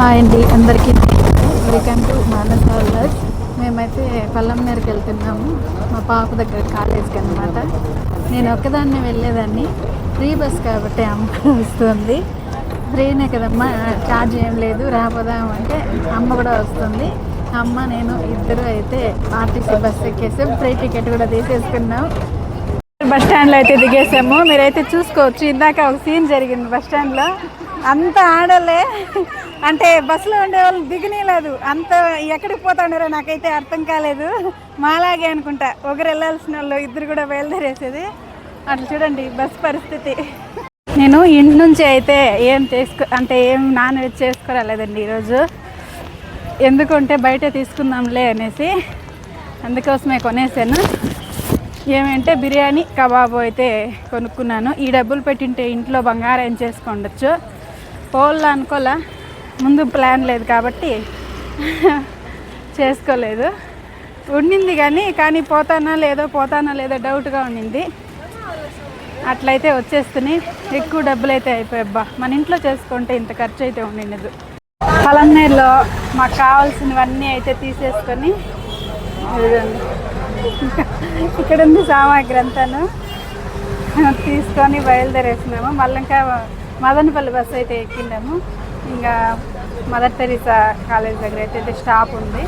Hi అండి అందరికీ welcome to Manas హార్లర్స్ మేమైతే పల్లంనేరుకి వెళ్తున్నాము. మా పాప దగ్గర కాలేజ్కి అనమాట నేను ఒక్కదాన్నే వెళ్ళేదాన్ని. ఫ్రీ బస్ కాబట్టి అమ్మ వస్తుంది. ఫ్రీనే కదమ్మా ఛార్జ్ ఏం లేదు. రాపోదాం అంటే అమ్మ కూడా వస్తుంది. అమ్మ నేను ఇద్దరు అయితే ఆర్టీసీ బస్ ఎక్కేసాం. ఫ్రీ టికెట్ కూడా తీసేసుకున్నాం. బస్ స్టాండ్లో అయితే దిగేసాము. మీరైతే చూసుకోవచ్చు. ఇందాక ఒక సీన్ జరిగింది బస్ స్టాండ్లో. అంత ఆడలే. అంటే బస్సులో ఉండే వాళ్ళు దిగనీలేదు అంత ఎక్కడికి పోతాడారో నాకైతే అర్థం కాలేదు. మాలాగే అనుకుంటా. ఒకరు వెళ్ళాల్సిన వాళ్ళు ఇద్దరు కూడా బయలుదేరేసేది. అట్లా చూడండి బస్ పరిస్థితి. నేను ఇంటి నుంచి అయితే ఏం చేసుకో అంటే ఏం నాన్ వెజ్ చేసుకోరాలేదండి ఈరోజు. ఎందుకంటే బయట తీసుకుందాంలే అనేసి అందుకోసమే కొనేసాను. ఏమంటే బిర్యానీ కబాబు అయితే కొనుక్కున్నాను. ఈ డబ్బులు పెట్టింటే ఇంట్లో బంగారం చేసుకుండొచ్చు పోల్లా అనుకోలే? ముందు ప్లాన్ లేదు కాబట్టి చేసుకోలేదు. ఉండింది కానీ కానీ పోతానా లేదో పోతానా లేదో డౌట్గా ఉండింది. అట్లయితే వచ్చేస్తున్నాయి. ఎక్కువ డబ్బులు అయితే అయిపోయబ్బా మన ఇంట్లో చేసుకుంటే ఇంత ఖర్చు అయితే ఉండిండదు పలంనేరులో మాకు కావాల్సినవన్నీ అయితే తీసేసుకొని ఇక్కడ ఉంది సామాగ్రి అంతాను. తీసుకొని బయలుదేరేసినాము. మళ్ళీ ఇంకా మదనపల్లి బస్సు అయితే ఎక్కిండాము. ఇంకా మదర్ తెరీసా కాలేజ్ దగ్గర అయితే స్టాప్ ఉంది.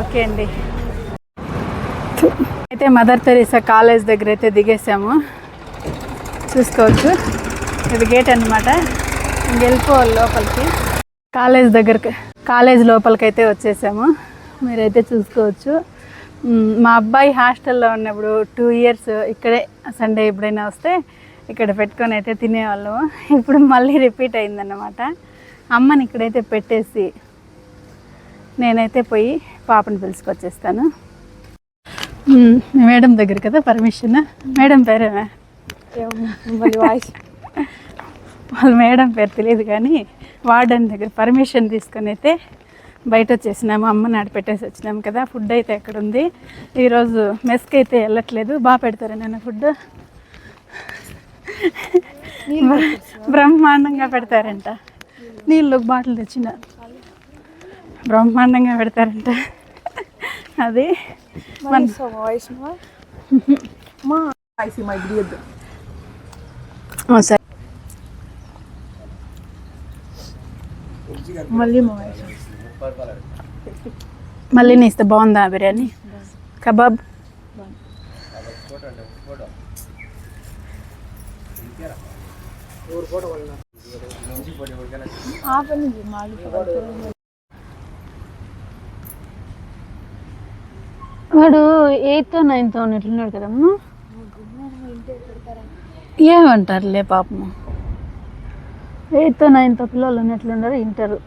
ఓకే అండి. అయితే మదర్ తెరీసా కాలేజ్ దగ్గర అయితే దిగేసాము. చూసుకోవచ్చు. ఇది గేట్ అనమాట వెళ్ళిపోవాలి లోపలికి. కాలేజ్ దగ్గరికి కాలేజ్ లోపలికి అయితే వచ్చేసాము. మీరైతే చూసుకోవచ్చు. మా అబ్బాయి హాస్టల్లో ఉన్నప్పుడు టూ ఇయర్స్ ఇక్కడే సండే ఎప్పుడైనా వస్తే ఇక్కడ పెట్టుకొని అయితే తినేవాళ్ళము ఇప్పుడు మళ్ళీ రిపీట్ అయిందన్నమాట. అమ్మని ఇక్కడైతే పెట్టేసి నేనైతే పోయి పాపని పిలుచుకొచ్చేస్తాను. మేడం దగ్గర కదా పర్మిషన్? Madam voice. వాళ్ళ మేడం పేరు తెలియదు కానీ వార్డెన్ దగ్గర పర్మిషన్ తీసుకొని అయితే బయట వచ్చేసినాము. అమ్మ నాడు పెట్టేసి వచ్చినాము కదా. ఫుడ్ అయితే ఎక్కడ ఉంది? ఈరోజు మెస్కి అయితే వెళ్ళట్లేదు. బాగా పెడతారు నేను ఫుడ్? బ్రహ్మాండంగా పెడతారంట. నీళ్ళు బాటిల్ తెచ్చిన. బ్రహ్మాండంగా పెడతారంట. అది మన సరే మళ్ళీ మా వాయిస్ మళ్ళీ ఇస్తే బాగుందా బిర్యానీ? కబాబ్? ఆపండి వాడు ఎయిత్ నైన్త్ ఉన్నట్లున్నాడు కదమ్మా ఏమంటారులే పాపము ఎయిత్ నైన్త్ పిల్లలు ఉన్నట్లున్నారు ఇంటరు.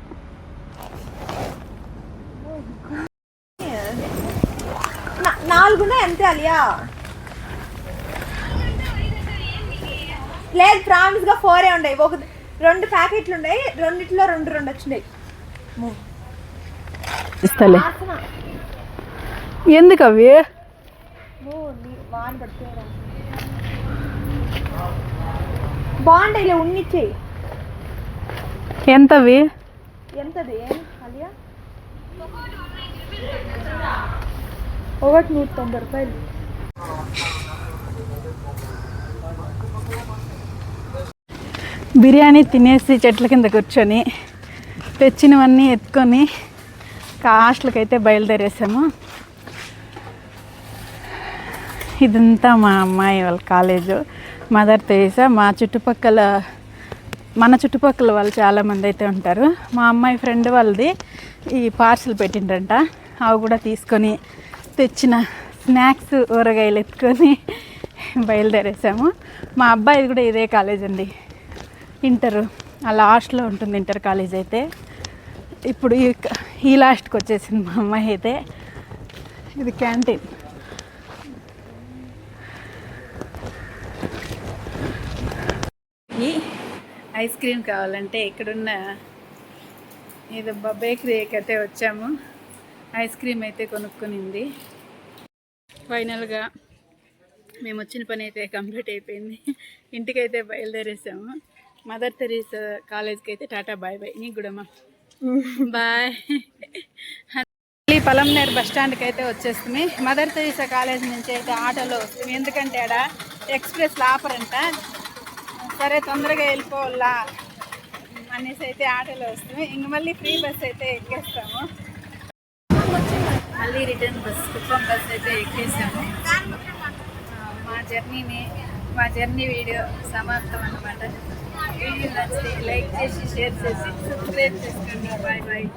నాలుగునే అంతే అలియా. లేదు ప్రామిస్గా ఫోరే ఉన్నాయి ఒక రెండు ప్యాకెట్లు ఉన్నాయి రెండిట్లో రెండు రెండు వచ్చినాయి. ఇస్తలే. ఎందుకు అవి? వాన్ పడితే బాగుంటాయిలే ఉన్నిచ్చేయి. ఎంత అవి ఎంతది అలియా? ఒకటి నూట తొంభై రూపాయలు. బిర్యానీ తినేసి చెట్ల కింద కూర్చొని తెచ్చినవన్నీ ఎత్తుకొని ఇంకా హాస్టల్కి అయితే బయలుదేరేసాము. ఇదంతా మా అమ్మాయి వాళ్ళ కాలేజు. మదర్ తెరీసా మా చుట్టుపక్కల మన చుట్టుపక్కల వాళ్ళు చాలామంది అయితే ఉంటారు. మా అమ్మాయి ఫ్రెండ్ వాళ్ళది ఈ పార్సల్ పెట్టిండ్రంట. అవి కూడా తీసుకొని తెచ్చిన స్నాక్స్ ఊరగాయలు ఎత్తుకొని బయలుదేరేసాము. మా అబ్బాయిది కూడా ఇదే కాలేజ్ అండి ఇంటర్ ఆ లాస్ట్లో ఉంటుంది ఇంటర్ కాలేజ్ అయితే. ఇప్పుడు ఈ ఈ లాస్ట్కి వచ్చేసింది మా అమ్మాయి అయితే. ఇది క్యాంటీన్. ఐస్ క్రీమ్ కావాలంటే ఇక్కడున్న ఏదో బేకరీకి అయితే వచ్చాము. ఐస్ క్రీమ్ అయితే కొనుక్కునింది. ఫైనల్గా మేము వచ్చిన పని అయితే కంప్లీట్ అయిపోయింది. ఇంటికైతే బయలుదేరేసాము. మదర్ తెరీసా కాలేజ్కి అయితే టాటా బాయ్ బాయ్ నీకు కూడా అమ్మా. బాయ్ మళ్ళీ పలంనేరు బస్ స్టాండ్కి అయితే వచ్చేస్తుంది. మదర్ తెరీసా కాలేజ్ నుంచి అయితే ఆటోలో వస్తుంది. ఎందుకంటే ఆడ ఎక్స్ప్రెస్ ఆపరంట సరే తొందరగా వెళ్ళిపోవాలా అనేసి అయితే ఆటోలో వస్తుంది. ఇంక మళ్ళీ ఫ్రీ బస్ అయితే ఎక్కేస్తాము. మళ్ళీ రిటర్న్ బస్ కుప్పం బస్ అయితే ఎక్కేసాము. మా జర్నీని మా జర్నీ వీడియో సమాప్తం అనమాట వీడియో నచ్చితే లైక్ చేసి షేర్ చేసి సబ్స్క్రైబ్ చేసుకోండి. Bye bye